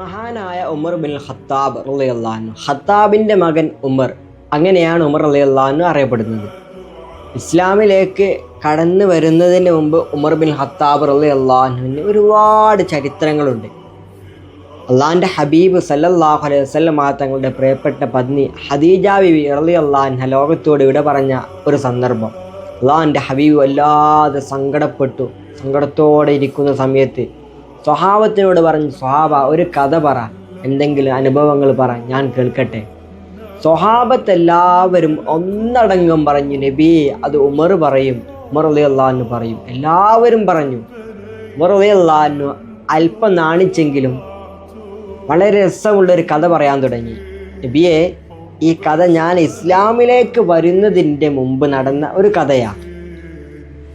മഹാനായ Umar bin Khattab റളിയല്ലാഹു ഖത്താബിന്റെ മകൻ ഉമർ. അങ്ങനെയാണ് ഉമർ റളിയല്ലാഹു അറിയപ്പെടുന്നത്. ഇസ്ലാമിലേക്ക് കടന്നു വരുന്നതിന് മുമ്പ് ഉമർ ബിൻ ഖത്താബ് അള്ളാഹുവിന് ഒരുപാട് ചരിത്രങ്ങളുണ്ട്. അള്ളാഹിന്റെ ഹബീബ് സല്ലല്ലാഹു അലൈഹി വസല്ലം തങ്ങളുടെ പ്രിയപ്പെട്ട പത്നി ഹദീജ ബിബി റളിയല്ലാഹു ലോകത്തോട് ഇവിടെ പറഞ്ഞ ഒരു സന്ദർഭം. അള്ളാഹിന്റെ ഹബീബ് വല്ലാതെ സങ്കടപ്പെട്ടു. സങ്കടത്തോടെ ഇരിക്കുന്ന സമയത്ത് സ്വഹാബത്തിനോട് പറഞ്ഞു സ്വഹാബ ഒരു കഥ പറ എന്തെങ്കിലും അനുഭവങ്ങൾ പറ ഞാൻ കേൾക്കട്ടെ. സ്വഹാബത്ത് ഒന്നടങ്കം പറഞ്ഞു നബി അത് ഉമർ പറയും. ഉമർ അലി പറയും. എല്ലാവരും പറഞ്ഞു. ഉമർ അലി അല്പം നാണിച്ചെങ്കിലും വളരെ രസമുള്ളൊരു കഥ പറയാൻ തുടങ്ങി. നബിയെ ഈ കഥ ഞാൻ ഇസ്ലാമിലേക്ക് വരുന്നതിന്റെ മുമ്പ് നടന്ന ഒരു കഥയാണ്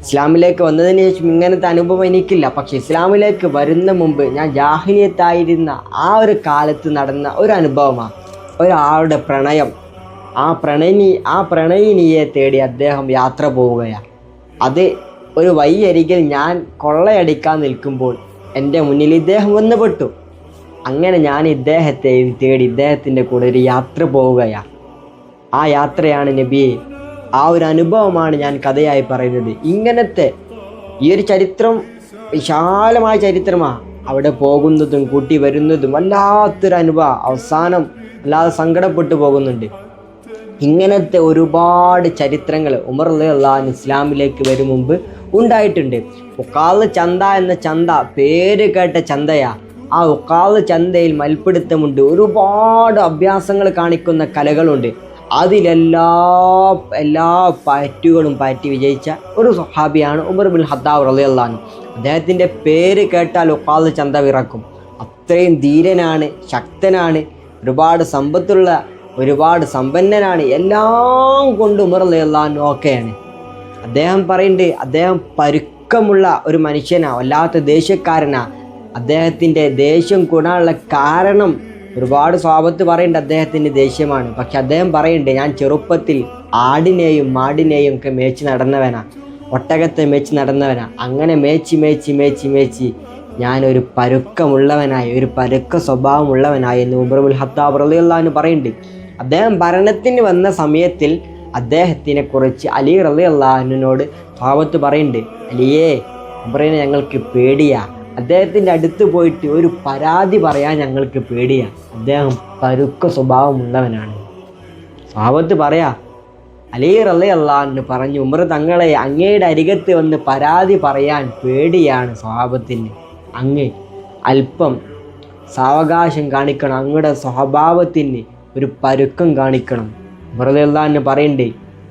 ഇസ്ലാമിലേക്ക് വന്നതിന് ശേഷം ഇങ്ങനത്തെ അനുഭവം എനിക്കില്ല. പക്ഷെ ഇസ്ലാമിലേക്ക് വരുന്ന മുമ്പ് ഞാൻ ജാഹിലിയത്തായിരുന്ന ആ ഒരു കാലത്ത് നടന്ന ഒരു അനുഭവമാണ്. ഒരാളുടെ പ്രണയം. ആ പ്രണയിനി ആ പ്രണയിനിയെ തേടി അദ്ദേഹം യാത്ര പോവുകയാണ്. അത് ഒരു വഴിയരികിൽ ഞാൻ കൊള്ളയടിക്കാൻ നിൽക്കുമ്പോൾ എന്റെ മുന്നിൽ ഇദ്ദേഹം വന്ന് പെട്ടു അങ്ങനെ ഞാൻ ഇദ്ദേഹത്തെ തേടി ഇദ്ദേഹത്തിന്റെ കൂടെ ഒരു യാത്ര പോവുകയാണ്. ആ യാത്രയാണ് നബിയെ ആ ഒരു അനുഭവമാണ് ഞാൻ കഥയായി പറയുന്നത്. ഇങ്ങനത്തെ ഈ ഒരു ചരിത്രം വിശാലമായ ചരിത്രമാണ് അവിടെ പോകുന്നതും കൂട്ടി വരുന്നതും വല്ലാത്തൊരു അനുഭവം അവസാനം അല്ലാതെ സങ്കടപ്പെട്ടു പോകുന്നുണ്ട്. ഇങ്ങനത്തെ ഒരുപാട് ചരിത്രങ്ങൾ ഉമർ അള്ളാൻ ഇസ്ലാമിലേക്ക് വരും മുമ്പ് ഉണ്ടായിട്ടുണ്ട്. ഉക്കാൾ ചന്ത എന്ന ചന്ത പേര് കേട്ട ചന്തയാ. ആ ഉക്കാൾ ചന്തയിൽ മൽപ്പിടുത്തമുണ്ട് ഒരുപാട് അഭ്യാസങ്ങൾ കാണിക്കുന്ന കലകളുണ്ട്. അതിലെല്ലാ എല്ലാ പാറ്റുകളും പാറ്റി വിജയിച്ച ഒരു സ്വഹാബിയാണ് ഉമർ ബിൻ ഹദ്ദാബ് റളിയല്ലാഹു അദ്ദേഹത്തിന്റെ പേര് കേട്ടാൽ ഉക്കാൾ ചന്ത വിറക്കും. അത്രയും ധീരനാണ് ശക്തനാണ് ഒരുപാട് സമ്പത്തുള്ള ഒരുപാട് സമ്പന്നനാണ് എല്ലാം കൊണ്ട് ഉമർ റളിയല്ലാഹു ഓക്കെയാണ് അദ്ദേഹം പറയുന്നുണ്ട് അദ്ദേഹം പരുക്കമുള്ള ഒരു മനുഷ്യനാണ് വല്ലാത്ത ദേഷ്യക്കാരനാ. അദ്ദേഹത്തിന്റെ ദേഷ്യം കൂടാനുള്ള കാരണം ഒരുപാട് സ്വാപത്ത് പറയുന്നുണ്ട് അദ്ദേഹത്തിന്റെ ദേഷ്യമാണ്. പക്ഷെ അദ്ദേഹം പറയുന്നുണ്ട് ഞാൻ ചെറുപ്പത്തിൽ ആടിനെയും മാടിനെയും ഒക്കെ മേച്ച് നടന്നവനാ. ഒട്ടകത്തെ മേച്ച് നടന്നവനാ. അങ്ങനെ മേച്ച് മേച്ച് മേച്ച് മേച്ച് ഞാനൊരു പരുക്കമുള്ളവനായി ഒരു പരുക്ക സ്വഭാവമുള്ളവനായി എന്ന് ഉമർബുൽ ഹത്താബ് റളിയല്ലാഹു പറയുന്നുണ്ട് അദ്ദേഹം ഭരണത്തിന് വന്ന സമയത്തിൽ അദ്ദേഹത്തിനെ കുറിച്ച് അലി റലി അള്ളാഹുവിനോട് ഭാവത്ത് പറയുന്നുണ്ട് അലിയേ ഉമറിനെ ഞങ്ങൾക്ക് പേടിയാ. അദ്ദേഹത്തിന്റെ അടുത്ത് പോയിട്ട് ഒരു പരാതി പറയാൻ ഞങ്ങൾക്ക് പേടിയാണ് അദ്ദേഹം പരുക്ക സ്വഭാവമുള്ളവനാണ്. സ്വഭാവത്ത് പറയാ അലി എന്ന് പറഞ്ഞു ഉമർ തങ്ങളെ അങ്ങയുടെ അരികത്ത് വന്ന് പരാതി പറയാൻ പേടിയാണ് സ്വഭാവത്തിന് അങ്ങ് അല്പം സാവകാശം കാണിക്കണം അങ്ങയുടെ സ്വഭാവത്തിന് ഒരു പരുക്കം കാണിക്കണം. മുറലെല്ലാന്ന് പറയണ്ടേ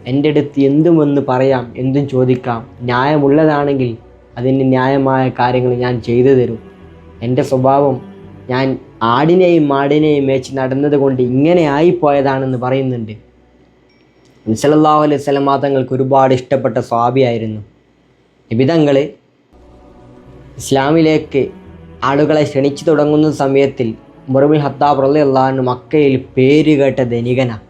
എന്റെ അടുത്ത് എന്തുമെന്ന് പറയാം എന്തും ചോദിക്കാം ന്യായമുള്ളതാണെങ്കിൽ അതിന് ന്യായമായ കാര്യങ്ങൾ ഞാൻ ചെയ്തു തരും. എന്റെ സ്വഭാവം ഞാൻ ആടിനെയും മാടിനെയും മേച്ച് നടന്നത് കൊണ്ട് ഇങ്ങനെ ആയിപ്പോയതാണെന്ന് പറയുന്നുണ്ട്. സല്ലല്ലാഹു അലൈഹി സ്വലമാ തങ്ങൾക്ക് ഒരുപാട് ഇഷ്ടപ്പെട്ട സ്വാഭിയായിരുന്നു നിബിതങ്ങൾ ഇസ്ലാമിലേക്ക് ആളുകളെ ക്ഷണിച്ചു തുടങ്ങുന്ന സമയത്തിൽ മുറബിൻ ഹത്താബ് റലി അള്ളാഹു മക്കയിൽ പേര് കേട്ട ധനികനാണ്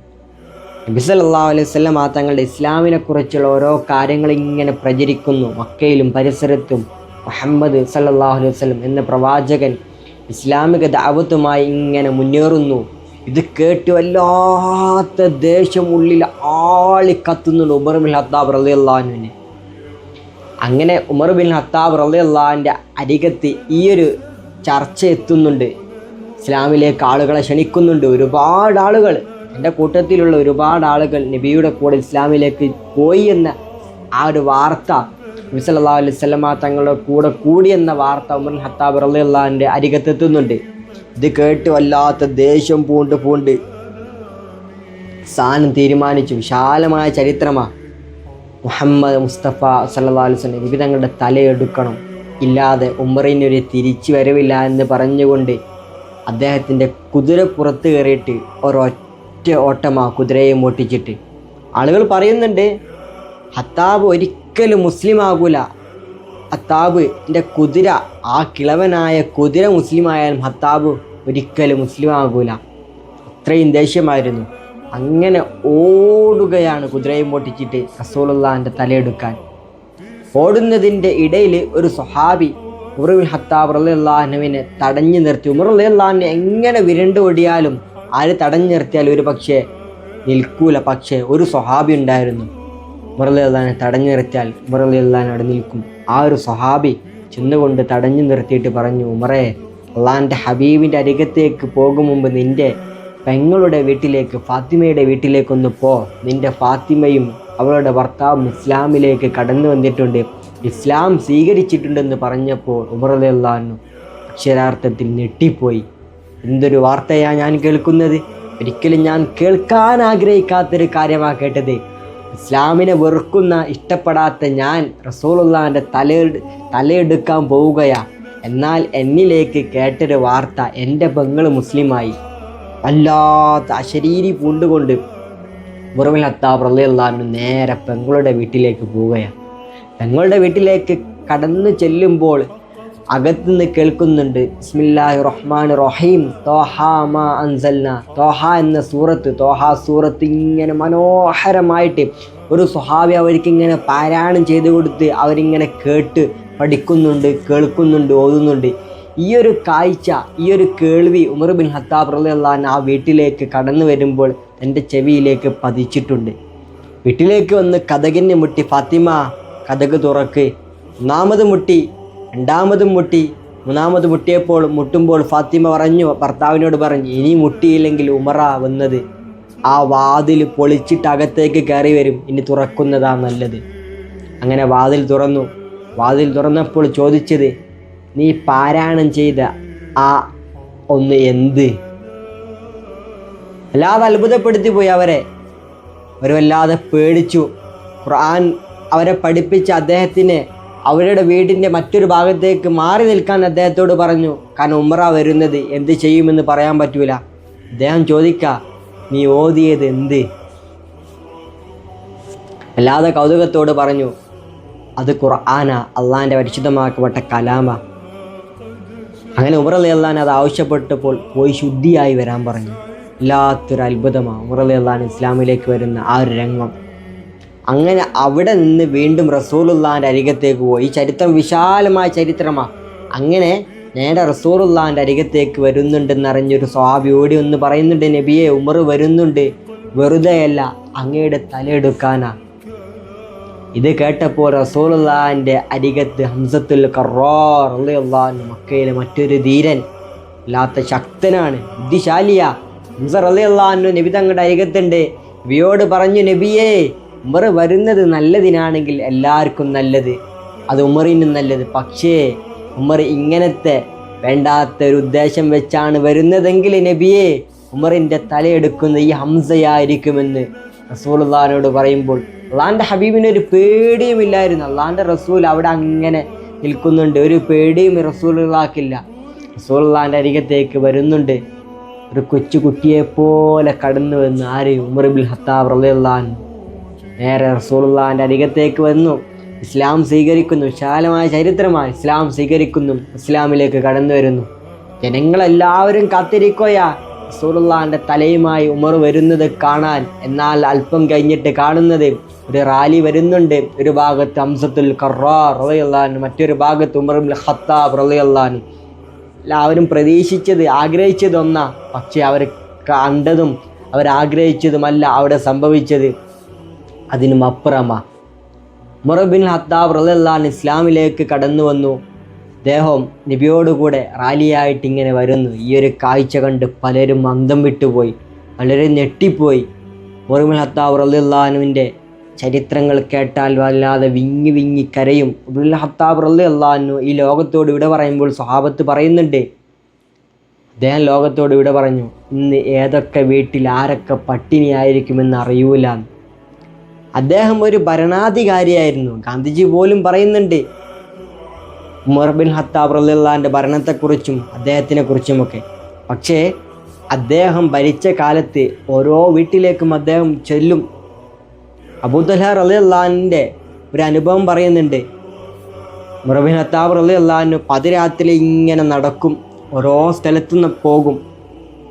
നബി അലൈഹി അലൈഹി ആ തങ്ങളുടെ ഇസ്ലാമിനെക്കുറിച്ചുള്ള ഓരോ കാര്യങ്ങൾ ഇങ്ങനെ പ്രചരിക്കുന്നു. മക്കയിലും പരിസരത്തും. മുഹമ്മദ് സല്ലാഹു അലൈഹി വസല്ലം എന്ന പ്രവാചകൻ ഇസ്ലാമിക ദാവത്തുമായി ഇങ്ങനെ മുന്നേറുന്നു. ഇത് കേട്ട് വല്ലാത്ത ദേഷ്യം ഉള്ളിൽ ആളി കത്തുന്നുണ്ട് ഉമർ ബിൻ ഹത്താബ് റലി അള്ളാഹുവിന് അങ്ങനെ ഉമർ ബിൻ ഹത്താബ് റലി അള്ളാഹിന്റെ അരികത്ത് ഈ ഒരു ചർച്ച എത്തുന്നുണ്ട്. ഇസ്ലാമിലേക്ക് ആളുകളെ ക്ഷണിക്കുന്നുണ്ട്. ഒരുപാട് ആളുകൾ എന്റെ കൂട്ടത്തിലുള്ള ഒരുപാട് ആളുകൾ നബിയുടെ കൂടെ ഇസ്ലാമിലേക്ക് പോയി എന്ന ആ ഒരു വാർത്ത നബി സല്ലല്ലാഹു അലൈഹി വസല്ലമ തങ്ങളുടെ കൂടെ കൂടി എന്ന വാർത്ത ഉമർ ഹത്താബ് റളിയല്ലാഹുവിന്റെ അരികത്തെത്തുന്നുണ്ട്. ഇത് കേട്ട് വല്ലാത്ത ദേഷ്യം പൂണ്ട് പൂണ്ട് സാനം തീരുമാനിച്ചു. വിശാലമായ ചരിത്രമാണ് മുഹമ്മദ് മുസ്തഫ സല്ലല്ലാഹു അലൈഹി വസല്ലം നബി തങ്ങളുടെ തലയെടുക്കണം ഇല്ലാതെ ഉമ്മറിനൊരു തിരിച്ചു വരവില്ല എന്ന് പറഞ്ഞുകൊണ്ട് അദ്ദേഹത്തിന്റെ കുതിരപ്പുറത്ത് കയറിയിട്ട് ഒരൊറ്റ ഓട്ടമാ കുതിരയെ മോട്ടിച്ചിട്ട് ആളുകൾ പറയുന്നുണ്ട് ഹത്താബ് ഒരിക്കലും മുസ്ലിം ആകൂല ഹത്താബ് എന്റെ കുതിര ആ കിളവനായ കുതിര മുസ്ലിം ആയാലും ഹത്താബ് ഒരിക്കലും മുസ്ലിം ആകൂല അത്രയും ദേഷ്യമായിരുന്നു. അങ്ങനെ ഓടുകയാണ് കുതിരയെ മോട്ടിച്ചിട്ട് റസൂലുള്ളാന്റെ തലയെടുക്കാൻ. ഓടുന്നതിന്റെ ഇടയിൽ ഒരു സ്വഹാബി ഉമറുബിൻ ഹത്താബ് അൻഹുവിനെ തടഞ്ഞു നിർത്തി. ഉമർ റലിയല്ലാഹുവിനെ എങ്ങനെ വിരണ്ടു ഓടിയാലും ആര് തടഞ്ഞു നിർത്തിയാൽ ഒരു പക്ഷേ നിൽക്കൂല. പക്ഷേ ഒരു സ്വഹാബി ഉണ്ടായിരുന്നു. ഉമർ അള്ളഹാനെ തടഞ്ഞു നിർത്തിയാൽ ഉമർ അള്ളഹാൻ അവിടെ നിൽക്കും. ആ ഒരു സ്വഹാബി ചെന്നുകൊണ്ട് തടഞ്ഞു നിർത്തിയിട്ട് പറഞ്ഞു ഉമറേ അള്ളാന്റെ ഹബീബിന്റെ അരികത്തേക്ക് പോകും മുമ്പ് നിന്റെ പെങ്ങളുടെ വീട്ടിലേക്ക് ഫാത്തിമയുടെ വീട്ടിലേക്കൊന്ന് പോ. നിന്റെ ഫാത്തിമയും അവളുടെ ഭർത്താവും ഇസ്ലാമിലേക്ക് കടന്നു വന്നിട്ടുണ്ട്. ഇസ്ലാം സ്വീകരിച്ചിട്ടുണ്ടെന്ന് പറഞ്ഞപ്പോൾ ഉമർ അള്ളാഹു അക്ഷരാർത്ഥത്തിൽ ഞെട്ടിപ്പോയി. എന്തൊരു വാർത്തയാണ് ഞാൻ കേൾക്കുന്നത്? ഒരിക്കലും ഞാൻ കേൾക്കാൻ ആഗ്രഹിക്കാത്തൊരു കാര്യമാണ് കേട്ടത്. ഇസ്ലാമിനെ വെറുക്കുന്ന ഇഷ്ടപ്പെടാത്ത ഞാൻ റസൂലുള്ളാന്റെ തല തലയെടുക്കാൻ പോവുകയാ. എന്നാൽ എന്നിലേക്ക് കേട്ടൊരു വാർത്ത എന്റെ പെങ്ങൾ മുസ്ലിമായി. വല്ലാത്ത അശരീരി പൂണ്ടുകൊണ്ട് മുറവിൽ ഹത്താബ് റളിയല്ലാഹു നേരെ പെങ്ങളുടെ വീട്ടിലേക്ക് പോവുകയാണ് പെങ്ങളുടെ വീട്ടിലേക്ക് കടന്നു ചെല്ലുമ്പോൾ അകത്തുനിന്ന് കേൾക്കുന്നുണ്ട്. ബിസ്മില്ലാഹി റഹ്മാൻ റഹീം തോഹ മാ അൻസൽന. തോഹ എന്ന സൂറത്ത് തോഹ സൂറത്ത് ഇങ്ങനെ മനോഹരമായിട്ട് ഒരു സ്വഹാബി അവർക്ക് ഇങ്ങനെ പാരായണം ചെയ്തു കൊടുത്ത് അവരിങ്ങനെ കേട്ട് പഠിക്കുന്നുണ്ട് കേൾക്കുന്നുണ്ട് ഓതുന്നുണ്ട്. ഈ ഒരു കാഴ്ച ഈ ഒരു കേൾവി ഉമർ ബിൻ ഹത്താബ് റളിയല്ലാഹു ആ വീട്ടിലേക്ക് കടന്നു വരുമ്പോൾ എന്റെ ചെവിയിലേക്ക് പതിച്ചിട്ടുണ്ട്. വീട്ടിലേക്ക് വന്ന് കഥകിനെ മുട്ടി ഫാത്തിമ കഥക് തുറക്ക്. ഒന്നാമത് മുട്ടി രണ്ടാമതും മുട്ടി. മൂന്നാമത് മുട്ടിയപ്പോൾ മുട്ടുമ്പോൾ ഫാത്തിമ പറഞ്ഞു ഭർത്താവിനോട് പറഞ്ഞു ഇനി മുട്ടിയില്ലെങ്കിൽ ഉമറ വന്നത് ആ വാതിൽ പൊളിച്ചിട്ട് അകത്തേക്ക് കയറി വരും. ഇനി തുറക്കുന്നതാ നല്ലത്. അങ്ങനെ വാതിൽ തുറന്നു. വാതിൽ തുറന്നപ്പോൾ ചോദിച്ചത് നീ പാരായണം ചെയ്ത ആ ഒന്ന് എന്ത്? അല്ലാതെ അത്ഭുതപ്പെടുത്തി പോയി അവരെ. അവർ വല്ലാതെ പേടിച്ചു. ഖുർആൻ അവരെ പഠിപ്പിച്ച അദ്ദേഹത്തിന് അവരുടെ വീടിന്റെ മറ്റൊരു ഭാഗത്തേക്ക് മാറി നിൽക്കാൻ അദ്ദേഹത്തോട് പറഞ്ഞു കാരണം ഉമ്ര വരുന്നത് എന്ത് ചെയ്യുമെന്ന് പറയാൻ പറ്റൂല. അദ്ദേഹം ചോദിക്ക നീ ഓതിയത് എന്ത്? അല്ലാതെ കൗതുകത്തോട് പറഞ്ഞു അത് ഖുർആന അള്ളാഹിന്റെ പരിശുദ്ധമാക്കപ്പെട്ട കലാമ. അങ്ങനെ ഉമർ അലി അത് ആവശ്യപ്പെട്ടപ്പോൾ പോയി ശുദ്ധിയായി വരാൻ പറഞ്ഞു. വല്ലാത്തൊരു അത്ഭുതമാണ് ഉമർ അലി ഇസ്ലാമിലേക്ക് വരുന്ന ആ ഒരു രംഗം. അങ്ങനെ അവിടെ നിന്ന് വീണ്ടും റസൂലുള്ളാന്റെ അരികത്തേക്ക് പോയി. ചരിത്രം വിശാലമായ ചരിത്രമാണ് അങ്ങനെ നേരെ റസൂലുള്ളാന്റെ അരികത്തേക്ക് വരുന്നുണ്ടെന്ന് അറിഞ്ഞൊരു സ്വാബി ഓടി ഒന്ന് പറയുന്നുണ്ട് നബിയെ ഉമർ വരുന്നുണ്ട്. വെറുതെയല്ല അങ്ങയുടെ തലയെടുക്കാനാ ഇത് കേട്ടപ്പോൾ റസൂലുള്ളാന്റെ അരികത്ത് ഹംസത്തുൽ കറോർ അള്ളാഹു മക്കയിലെ മറ്റൊരു ധീരൻ ഇല്ലാത്ത ശക്തനാണ് ബുദ്ധിശാലിയാ. ഹംസർ റളിയല്ലാഹു നബി തങ്ങളുടെ അരികത്തുണ്ട്. നബിയോട് പറഞ്ഞു നബിയേ ഉമർ വരുന്നത് നല്ലതിനാണെങ്കിൽ എല്ലാവർക്കും നല്ലത്. അത് ഉമറിനും നല്ലത്. പക്ഷേ ഉമർ ഇങ്ങനത്തെ വേണ്ടാത്ത ഒരു ഉദ്ദേശം വെച്ചാണ് വരുന്നതെങ്കിൽ നബിയെ ഉമറിന്റെ തലയെടുക്കുന്ന ഈ ഹംസയായിരിക്കുമെന്ന് റസൂൽദാനോട് പറയുമ്പോൾ അള്ളാന്റെ ഹബീബിന് ഒരു പേടിയുമില്ലായിരുന്നു. അള്ളാന്റെ റസൂൽ അവിടെ അങ്ങനെ നിൽക്കുന്നുണ്ട്. ഒരു പേടിയും റസൂലുള്ളാക്കില്ല റസൂലുള്ളാന്റെ അരികത്തേക്ക് വരുന്നുണ്ട്. ഒരു കൊച്ചു കുട്ടിയെപ്പോലെ കടന്നു വന്ന് ആര്? ഉമർ ബിൽ ഹത്താബ് റളിയല്ലാഹു നേരെ റസൂലുള്ളാന്റെ അരികത്തേക്ക് വന്നു. ഇസ്ലാം സ്വീകരിക്കുന്നു. വിശാലമായ ചരിത്രമായി ഇസ്ലാം സ്വീകരിക്കുന്നു. ഇസ്ലാമിലേക്ക് കടന്നു വരുന്നു. ജനങ്ങളെല്ലാവരും കാത്തിരിക്കുകയാ. റസൂലുള്ളാന്റെ തലയുമായി ഉമർ വരുന്നത് കാണാൻ. എന്നാൽ അല്പം കഴിഞ്ഞിട്ട് കാണുന്നത് ഒരു റാലി വരുന്നുണ്ട്. ഒരു ഭാഗത്ത് ഹംസത്തുൽ കറാർ റളിയല്ലാഹു മറ്റൊരു ഭാഗത്ത് ബിൻ ഖത്താബ് റളിയല്ലാഹു എല്ലാവരും പ്രതീക്ഷിച്ചത് ആഗ്രഹിച്ചതൊന്നാ പക്ഷേ അവർ കണ്ടതും അവരാഗ്രഹിച്ചതുമല്ല അവിടെ സംഭവിച്ചത്. അതിനും അപ്പുറമാ. മുറബിൻ ഹത്താബ് റലല്ലാൻ ഇസ്ലാമിലേക്ക് കടന്നു വന്നു. അദ്ദേഹം നബിയോടുകൂടെ റാലിയായിട്ട് ഇങ്ങനെ വരുന്നു. ഈ ഒരു കാഴ്ച കണ്ട് പലരും അന്തം വിട്ടുപോയി. പലരും ഞെട്ടിപ്പോയി. മുറബിൻ ഹത്താബ് റളിയല്ലാഹുവിന്റെ ചരിത്രങ്ങൾ കേട്ടാൽ വല്ലാതെ വിങ്ങി വിങ്ങി കരയും. ഉബുൽ ഹത്താബ് റളിയല്ലാഹു ഈ ലോകത്തോട് ഇവിടെ പറയുമ്പോൾ സ്വഹാബത്ത് പറയുന്നുണ്ട്. അദ്ദേഹം ലോകത്തോട് ഇവിടെ പറഞ്ഞു ഇന്ന് ഏതൊക്കെ വീട്ടിൽ ആരൊക്കെ പട്ടിണിയായിരിക്കുമെന്ന് അറിയൂല അദ്ദേഹം ഒരു ഭരണാധികാരിയായിരുന്നു. ഗാന്ധിജി പോലും പറയുന്നുണ്ട്. ഉമർ ഹത്താബ് റലിള്ളാന്റെ ഭരണത്തെക്കുറിച്ചും അദ്ദേഹത്തിനെ കുറിച്ചുമൊക്കെ പക്ഷേ അദ്ദേഹം ഭരിച്ച കാലത്ത് ഓരോ വീട്ടിലേക്കും അദ്ദേഹം ചെല്ലും. അബൂദല റളിയല്ലാഹുവിന്റെ ഒരു അനുഭവം പറയുന്നുണ്ട്. മുറബിൻ ഹത്താബ് ഹത്താബ് റളിയല്ലാഹു പതിരാത്രി ഇങ്ങനെ നടക്കും. ഓരോ സ്ഥലത്തു നിന്ന് പോകും.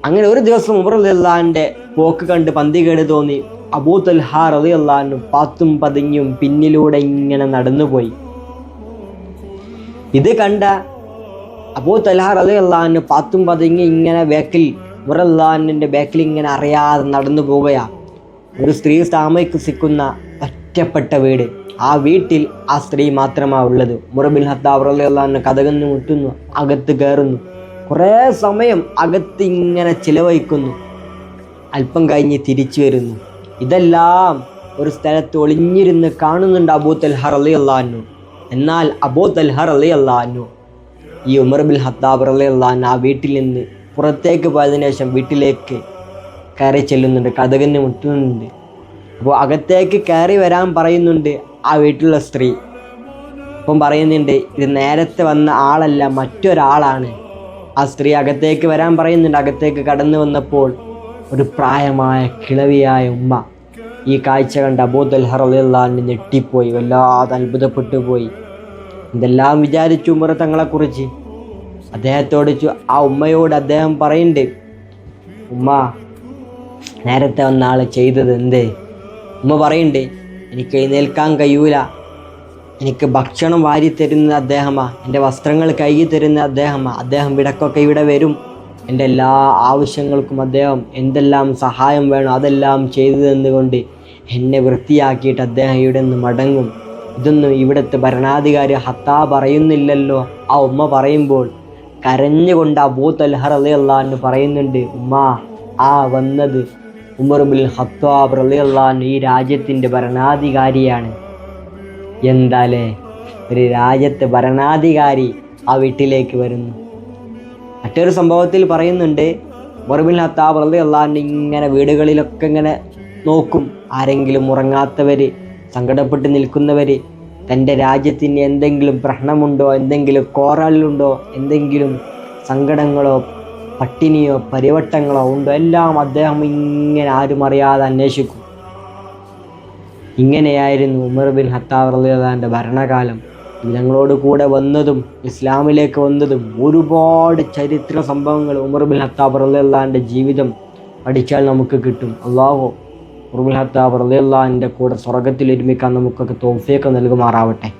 അങ്ങനെ ഒരു ദിവസം ഉമർ റളിയല്ലാഹുവിന്റെ പോക്ക് കണ്ട് പന്തി കേട് തോന്നി. അബൂ തൽഹ റളിയല്ലാഹു പാത്തും പതിഞ്ഞും പിന്നിലൂടെ ഇങ്ങനെ നടന്നുപോയി. ഇത് കണ്ട അബൂ തലഹ റളിയല്ലാഹു പാത്തും പതിഞ്ഞ് ഇങ്ങനെ ബാക്കിൽ അള്ളാഹിന്റെ ബാക്കിൽ ഇങ്ങനെ അറിയാതെ നടന്നു പോവുകയാണ് ഒരു സ്ത്രീ താമസിക്കുന്ന ഒറ്റപ്പെട്ട വീട്. ആ വീട്ടിൽ ആ സ്ത്രീ മാത്രമാണ് ഉള്ളത്. മുറബിൻ ഹത്താബ് റളിയല്ലാഹു കഥകന്ന് മുട്ടുന്നു അകത്ത് കയറുന്നു കുറേ സമയം അകത്ത് ഇങ്ങനെ ചിലവഴിക്കുന്നു. അല്പം കഴിഞ്ഞ് തിരിച്ചു വരുന്നു. ഇതെല്ലാം ഒരു സ്ഥലത്ത് ഒളിഞ്ഞിരുന്ന് കാണുന്നുണ്ട് അബൂ തൽഹ അലി അള്ളഹാനു എന്നാൽ അബൂ തൽഹ അലി അള്ളഹാനു ഈ ഉമർ ബിൽ ഹത്താബ് അലി അള്ളഹാൻ ആ വീട്ടിൽ നിന്ന് പുറത്തേക്ക് പോയതിനു ശേഷം വീട്ടിലേക്ക് കയറി ചെല്ലുന്നുണ്ട് കഥകന് മുട്ടുന്നുണ്ട്. അപ്പോൾ അകത്തേക്ക് കയറി വരാൻ പറയുന്നുണ്ട് ആ വീട്ടിലുള്ള സ്ത്രീ. അപ്പം പറയുന്നുണ്ട് ഇത് നേരത്തെ വന്ന ആളല്ല മറ്റൊരാളാണ്. ആ സ്ത്രീ അകത്തേക്ക് വരാൻ പറയുന്നുണ്ട് അകത്തേക്ക് കടന്നു വന്നപ്പോൾ ഒരു പ്രായമായ കിളവിയായ ഉമ്മ ഈ കാഴ്ച കണ്ട അബൂദൽ അബൂദൽഹറിനെ ഞെട്ടിപ്പോയി വല്ലാതെ അത്ഭുതപ്പെട്ടു പോയി. ഇതെല്ലാം വിചാരിച്ചു ഉമർ തങ്ങളെക്കുറിച്ച്? അദ്ദേഹത്തോട് ആ ഉമ്മയോട് അദ്ദേഹം പറയുന്നുണ്ട് ഉമ്മ നേരത്തെ വന്ന ആൾ ചെയ്തത് എന്തേ? ഉമ്മ പറയുന്നുണ്ട് എനിക്ക് എഴുന്നേൽക്കാൻ കഴിയൂല. എനിക്ക് ഭക്ഷണം വാരി തരുന്ന അദ്ദേഹമാ. എന്റെ വസ്ത്രങ്ങൾ കഴുകി തരുന്ന അദ്ദേഹമാ. അദ്ദേഹം ഇടക്കൊക്കെ ഇവിടെ വരും. എന്റെ എല്ലാ ആവശ്യങ്ങൾക്കും അദ്ദേഹം എന്തെല്ലാം സഹായം വേണം അതെല്ലാം ചെയ്തു തന്നുകൊണ്ട് എന്നെ വൃത്തിയാക്കിയിട്ട് അദ്ദേഹം ഇവിടെ നിന്ന് മടങ്ങും. ഇതൊന്നും ഇവിടുത്തെ ഭരണാധികാരി ഹത്താ പറയുന്നില്ലല്ലോ. ആ ഉമ്മ പറയുമ്പോൾ കരഞ്ഞുകൊണ്ട് അബൂ തൽഹർ അലി അള്ളഹാന്ന് പറയുന്നുണ്ട് ഉമ്മ ആ വന്നത് ഉമർ ഹത്താ ഹത്താബ് അലി ഈ രാജ്യത്തിന്റെ ഭരണാധികാരിയാണ്. എന്താലേ? ഒരു രാജ്യത്തെ ഭരണാധികാരി ആ വീട്ടിലേക്ക് വരുന്നു. മറ്റൊരു സംഭവത്തിൽ പറയുന്നുണ്ട് മറുബിൻ ഹത്താബ് റളി അള്ളാഹിന്റെ ഇങ്ങനെ വീടുകളിലൊക്കെ ഇങ്ങനെ നോക്കും. ആരെങ്കിലും ഉറങ്ങാത്തവർ സങ്കടപ്പെട്ട് നിൽക്കുന്നവർ തന്റെ രാജ്യത്തിന് എന്തെങ്കിലും പ്രശ്നമുണ്ടോ എന്തെങ്കിലും കോറലുണ്ടോ എന്തെങ്കിലും സങ്കടങ്ങളോ പട്ടിണിയോ പരിവട്ടങ്ങളോ ഉണ്ടോ എല്ലാം അദ്ദേഹം ഇങ്ങനെ ആരും അറിയാതെ അന്വേഷിക്കും. ഇങ്ങനെയായിരുന്നു ഉമർ ബിൻ ഹത്താബ് റളിയല്ലാഹുവിന്റെ ഭരണകാലം. ഞങ്ങളോട് കൂടെ വന്നതും ഇസ്ലാമിലേക്ക് വന്നതും ഒരുപാട് ചരിത്ര സംഭവങ്ങൾ ഉമർ ബിൻ ഹത്താബ് റളിയല്ലാഹുവിന്റെ ജീവിതം പഠിച്ചാൽ നമുക്ക് കിട്ടും. അള്ളാഹു ഉമർ ബിൻ ഹത്താബ് റളിയല്ലാഹുവിന്റെ കൂടെ സ്വർഗത്തിൽ ഒരുമിക്കാൻ നമുക്കൊക്കെ തോഫിയൊക്കെ നൽകുമാറാവട്ടെ.